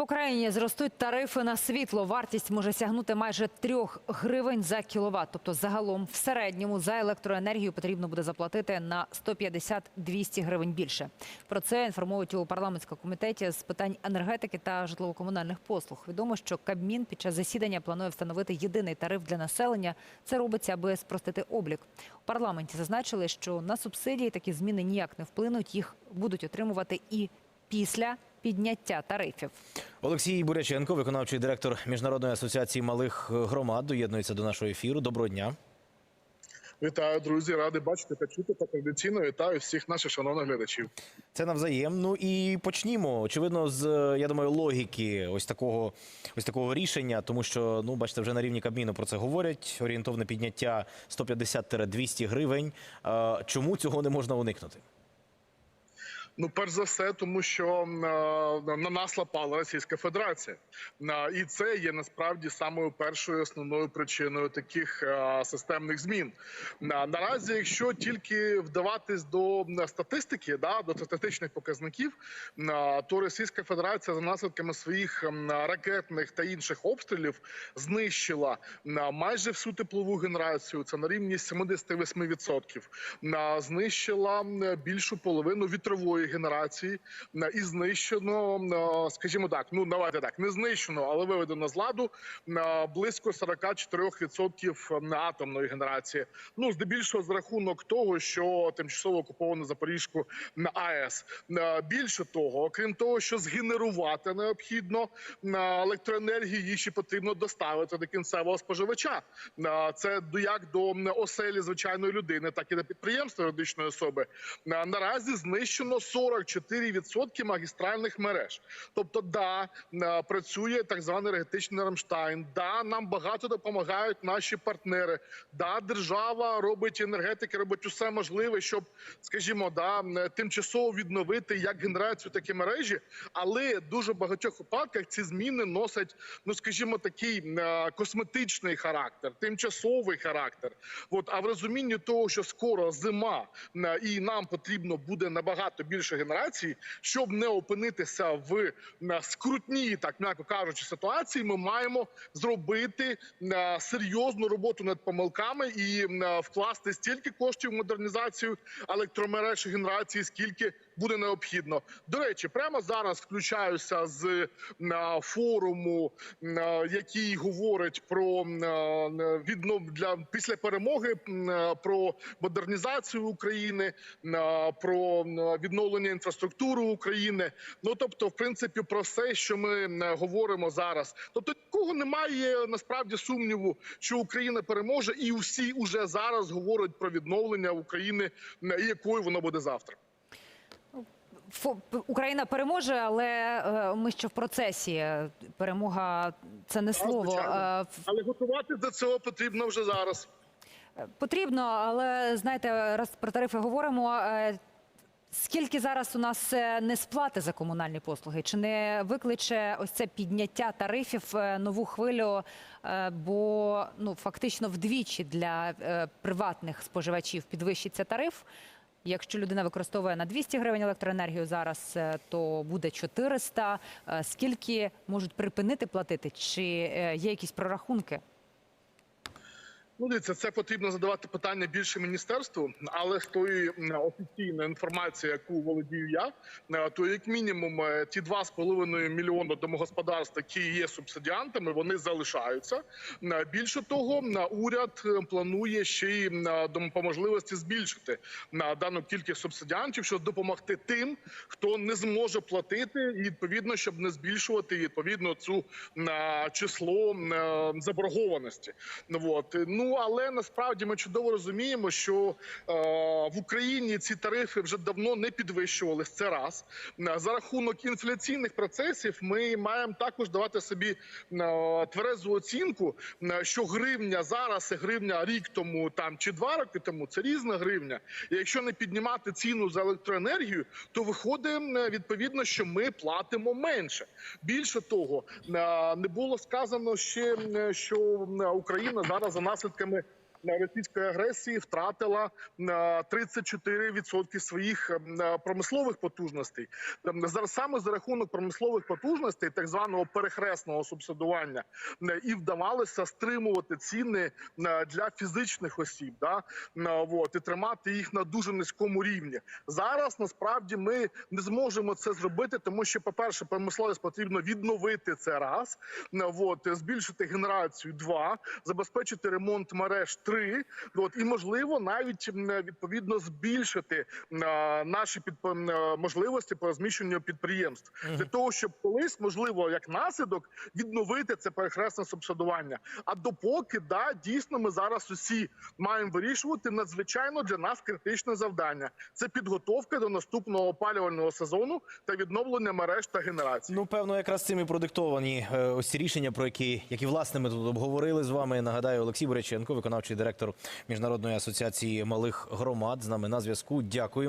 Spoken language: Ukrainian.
В Україні зростуть тарифи на світло. Вартість може сягнути майже 3 гривень за кіловат. Тобто, загалом в середньому за електроенергію потрібно буде заплатити на 150-200 гривень більше. Про це інформують у парламентському комітеті з питань енергетики та житлово-комунальних послуг. Відомо, що Кабмін під час засідання планує встановити єдиний тариф для населення. Це робиться, аби спростити облік. У парламенті зазначили, що на субсидії такі зміни ніяк не вплинуть. Їх будуть отримувати і після підняття тарифів. Олексій Буряченко, виконавчий директор Міжнародної асоціації малих громад, доєднується до нашого ефіру. Доброго дня. Вітаю, друзі! Радий бачити та чути та традиційно вітаю всіх наших шановних глядачів. Це навзаєм. Ну і почнімо. Очевидно, з я думаю, логіки ось такого ось такого рішення, тому що ну бачите, вже на рівні Кабміну про це говорять. Орієнтовне підняття 150-200 гривень. Чому цього не можна уникнути? Ну, перш за все, тому що е, на нас лапала Російська Федерація, Е, і це є насправді самою першою основною причиною таких е, системних змін. Наразі, якщо тільки вдаватись до статистики, да до статистичних показників, то Російська Федерація за наслідками своїх ракетних та інших обстрілів знищила майже всю теплову генерацію. Це на рівні 78%. Е, Знищила більшу половину вітрової генерації е, і знищено, е, скажімо так, ну давайте так, не знищено, але виведено з ладу е, близько 44% атомної генерації. Ну здебільшого за рахунок того, що тимчасово окуповано Запорізьку на АЕС. Більше того, окрім того, що згенерувати необхідно е, електроенергію, її ще потрібно доставити до кінцевого споживача. Це як до оселі звичайної людини, так і до підприємства юридичної особи. Наразі знищено 44% магістральних мереж. Тобто, да, е, працює так званий енергетичний Рамштайн. Да, нам багато допомагають наші партнери. Да, держава робить енергетики, робить усе можливе, щоб, скажімо, да, тимчасово відновити як генерацію, так і мережі. Але дуже багатьох випадках ці зміни носять, ну скажімо, такий е, косметичний характер, тимчасовий характер. От, а в розумінні того, що скоро зима е, і нам потрібно буде набагато більше генерації, щоб не опинитися в е, скрутній, так м'яко кажучи, ситуації, ми маємо зробити е, серйозну роботу над помилками і е, вкласти стільки коштів в модернізацію електромереж і генерації, скільки буде необхідно. До речі, прямо зараз включаюся з форуму, який говорить про віднов для після перемоги про модернізацію України, про е, відновлення інфраструктури України. Ну тобто, в принципі, про все, що ми е, говоримо зараз. Тобто, нікого немає насправді сумніву, що Україна переможе, і всі уже зараз говорять про відновлення України, е, і якою воно буде завтра. Україна переможе, але е, ми ще в процесі. Перемога це не слово. Е, Але готувати до цього потрібно вже зараз. Потрібно, але знаєте, раз про тарифи говоримо. Скільки зараз у нас е, несплати за комунальні послуги? Чи не викличе ось це підняття тарифів е, нову хвилю? Е, Бо ну фактично вдвічі для приватних споживачів підвищиться тариф. Якщо людина використовує на 200 гривень електроенергію зараз, то буде 400. Е, Скільки можуть припинити платити? Чи є якісь прорахунки? Ну, дивіться, це потрібно задавати питання більше міністерству, але з тої офіційної інформації, яку володію я, е, то як мінімум е, ті 2,5 мільйони домогосподарств, які є субсидіантами, вони залишаються. Е, Більше того, уряд планує ще й по можливості збільшити на дану кількість субсидіантів, щоб допомогти тим, хто не зможе платити, і відповідно, щоб не збільшувати відповідно цю число заборгованості. Ну, от. Але насправді ми чудово розуміємо, що е, в Україні ці тарифи вже давно не підвищувались. Це раз Е, за рахунок інфляційних процесів. Ми маємо також давати собі е, тверезу оцінку, е, що гривня зараз і гривня рік тому там чи два роки тому це різна гривня. І якщо не піднімати ціну за електроенергію, то виходить е, відповідно, що ми платимо менше. Більше того, не було сказано ще, що Україна зараз за наслідками на російської агресії втратила е, 34% своїх е, промислових потужностей. Ем, саме за рахунок промислових потужностей, так званого перехресного субсидування, е, і вдавалося стримувати ціни е, для фізичних осіб, да е, вот, і тримати їх на дуже низькому рівні. Зараз насправді ми не зможемо це зробити, тому що, по перше, промисловість потрібно відновити це раз, е, вот, збільшити генерацію два, забезпечити ремонт мереж три, от, і можливо навіть відповідно збільшити наші підп... можливості по розміщенню підприємств для того, щоб колись можливо як наслідок відновити це перехресне субсидування. А допоки да дійсно ми зараз усі маємо вирішувати надзвичайно для нас критичне завдання. Це підготовка до наступного опалювального сезону та відновлення мереж та генерації. Ну, певно, якраз цим і продиктовані е, ось ці рішення, про які, які власне ми тут обговорили з вами. Нагадаю, Олексій Боряченко, виконавчий директор Міжнародної асоціації малих громад, з нами на зв'язку. Дякуємо.